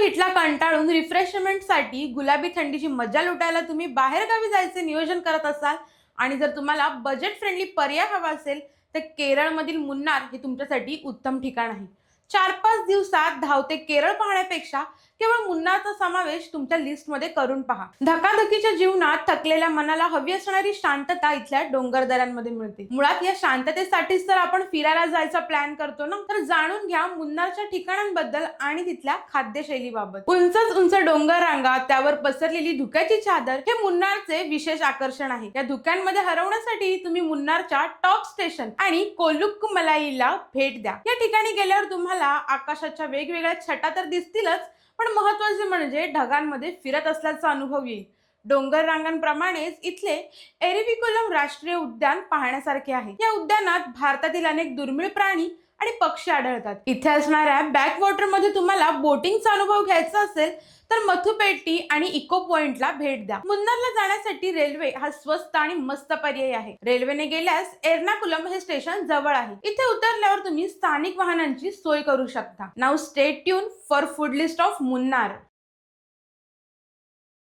हिटला कंटाळून रिफ्रेशमेंटसाठी गुलाबी थंडीची मजा लुटायला तुम्ही बाहेरगावी जायचे नियोजन करत असाल आणि जर तुम्हाला बजेट फ्रेंडली पर्याय हवा असेल तर केरळमधील मुन्नार हे तुमच्यासाठी उत्तम ठिकाण आहे. चार पाच दिवसात धावते केरळ पाहण्यापेक्षा केवळ मुन्नारचा समावेश तुमच्या लिस्टमध्ये करून पहा. धकाधकीच्या जीवनात थकलेल्या मनाला हवी असणारी शांतता इथल्या डोंगर दऱ्यांमध्ये मिळते. मुळात या शांततेसाठीच तर आपण फिरायला जायचा प्लॅन करतो ना? तर जाणून घ्या मुन्नारच्या ठिकाणांबद्दल आणि तिथल्या खाद्यशैलीबाबत. उंचच उंच डोंगर रांगा त्यावर पसरलेली धुक्याची चादर हे मुन्नारचे विशेष आकर्षण आहे. या धुक्यांमध्ये हरवण्यासाठी तुम्ही मुन्नारच्या टॉप स्टेशन आणि कोलुक्कुमलाईला भेट द्या. या ठिकाणी गेल्यावर तुम्हाला आकाशाच्या वेगवेगळ्या छटा तर दिसतीलच पण महत्त्वाचे म्हणजे ढगांमध्ये फिरत असल्याचा अनुभव येईल. डोंगर रांगांप्रमाणेच इथले एरिविकुलम राष्ट्रीय उद्यान पाहण्यासारखे आहे. या उद्यानात भारतातील अनेक दुर्मिळ प्राणी आणि पक्षी आढळतात. इथे असणाऱ्या बॅकवॉटरमध्ये तुम्हाला बोटिंगचा अनुभव घ्यायचा असेल तर मथुपेटी आणि इको पॉइंटला भेट द्या. मुन्नारला जाण्यासाठी रेल्वे हा स्वस्त आणि मस्त पर्याय आहे. रेल्वेने गेल्यास एर्नाकुलम हे स्टेशन जवळ आहे. इथे उतरल्यावर तुम्ही स्थानिक वाहनांची सोय करू शकता. नाव stay tuned for food list of Munnar